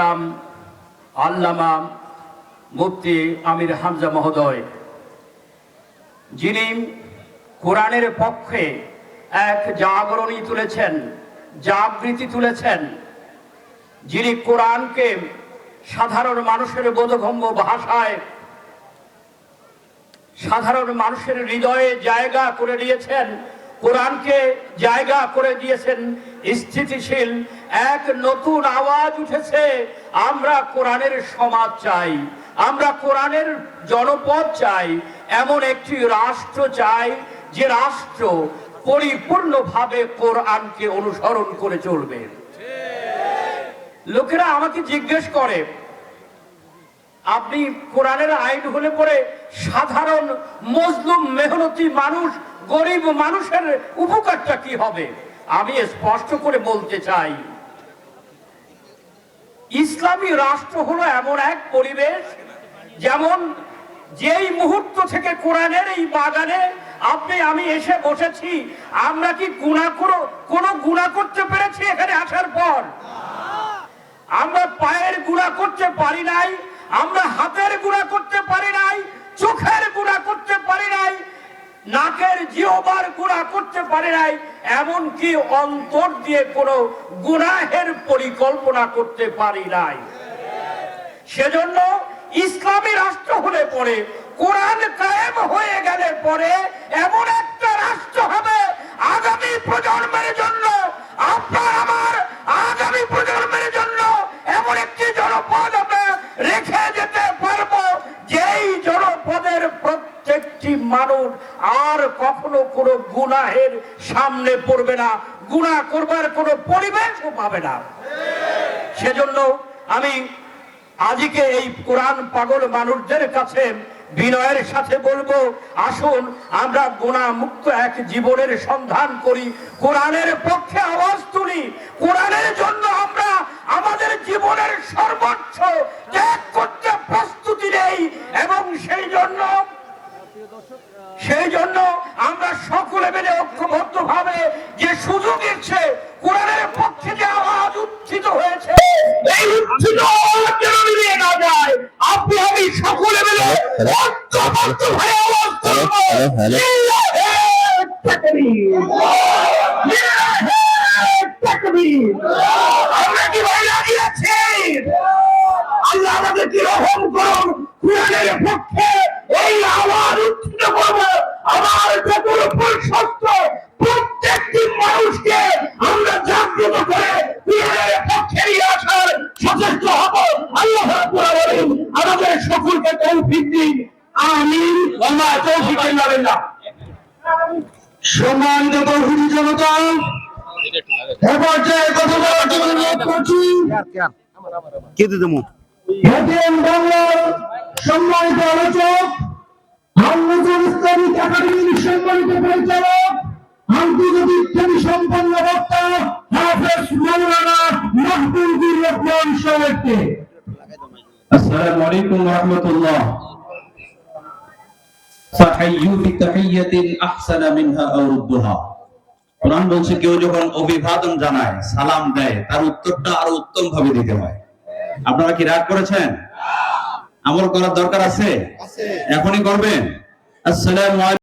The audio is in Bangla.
নাম আল্লামা মুফতি আমির হামজা মহোদয়, যিনি কোরআনের পক্ষে এক জাগরণী তুলেছেন, জাগৃতি তুলেছেন, যিনি কোরআনকে সাধারণ মানুষের বোধগম্য ভাষায় সাধারণ মানুষের হৃদয়ে জায়গা করে দিয়েছেন কোরআনকে জায়গা করে দিয়েছেন স্থিতিশীল। এক নতুন আওয়াজ উঠেছে, আমরা কোরআনের সমাজ চাই, আমরা কোরআনের জনপদ চাই, এমন একটি রাষ্ট্র চাই যে রাষ্ট্র পরিপূর্ণভাবে কোরআনকে অনুসরণ করে চলবে। লোকেরা আমাকে জিজ্ঞেস করে, আপনি কোরআনের আইন হলে পরে সাধারণ মজলুম, মেহনতি মানুষ গরিব মানুষের উপকারটা কি হবে? আমি স্পষ্ট করে বলতে চাই, ইসলামী রাষ্ট্র হলো এমন এক পরিবেশ, যেমন যেই মুহূর্ত থেকে কোরআনের এই বাগানে আপনি, আমি এসে বসেছি, আমরা কি গুণা করো, কোনো গুণা করতে পেরেছি এখানে আসার পর? আমরা পায়ের গুণা করতে পারি নাই, আমরা হাতের গুণা করতে পারি নাই চোখের গুণা করতে পারি নাই জিওবার গুণা করতে পারে নাই, এমনকি অন্তর দিয়ে কোনো গুনাহের পরিকল্পনা করতে পারি নাই। সেজন্য ইসলামী রাষ্ট্র হলে পরে, কোরআন কায়েম হয়ে গেলে পরে এমন একটা রাষ্ট্র হবে আগামী প্রজন্মের জন্য মানুষ আর কখনো কোনো গুনাহের সামনে পড়বে না। গুনাহ করবার কোনো পরিবেশও পাবে না। সেজন্য আমি আজকে এই কোরআন পাগল মানুষদের কাছে বিনয়ের সাথে বলব, আসুন আমরা গুণা মুক্ত এক জীবনের সন্ধান করি। কোরআনের পক্ষে আওয়াজ তুলি। কোরআনের জন্য আমরা আমাদের জীবনের সর্বোচ্চ ত্যাগ করতে প্রস্তুতি নেই এবং সেই জন্য সেই জন্য আমরা সকলে মিলে ঐক্যবদ্ধ ভাবে যে সুযোগ এসছে কোরআনের পক্ষে যে আওয়াজ উত্থিত হয়েছে এই উত্থিত আওয়াজ যেন মিলিয়ে না যায় আপনি আমি সকলে হ্যালো, হ্যালো। লিল্লাহে তাকবীর। আমরা কি ভয় প্রত্যেকটি মানুষকে আমরা জাগ্রত করে কোরআনের পক্ষে নিয়ে আসার সচেষ্ট হব আল্লাহ সকলকে তৌফিক দিন। আমিন। মা তৌফিক ইল্লা বিল্লাহ সম্মানিত তৌহিদি জনতা। এ পর্যায়ে কথা বলার জন্য অনুরোধ করছি। কে দিতে মু? এটিএম বাংলার সম্মানিত আলোচক ইসলামিক একাডেমির সম্মানিত পরিচালক আন্তর্জাতিক খ্যাতি সম্পন্ন বক্তা হাফেজ মাহবুবুর রহমান সাহেবকে। السلام عليكم ورحمة الله فحيوا بتحية أحسن منها أو ردها কোরআন বলছে কেউ যখন অভিবাদন জানায় সালাম দেয় তার উত্তরটা আরো উত্তম ভাবে দিতে হয় আপনারা কি রাগ করেছেন আমল করার দরকার আছে এখনই করবেন আসসালামু আলাইকুম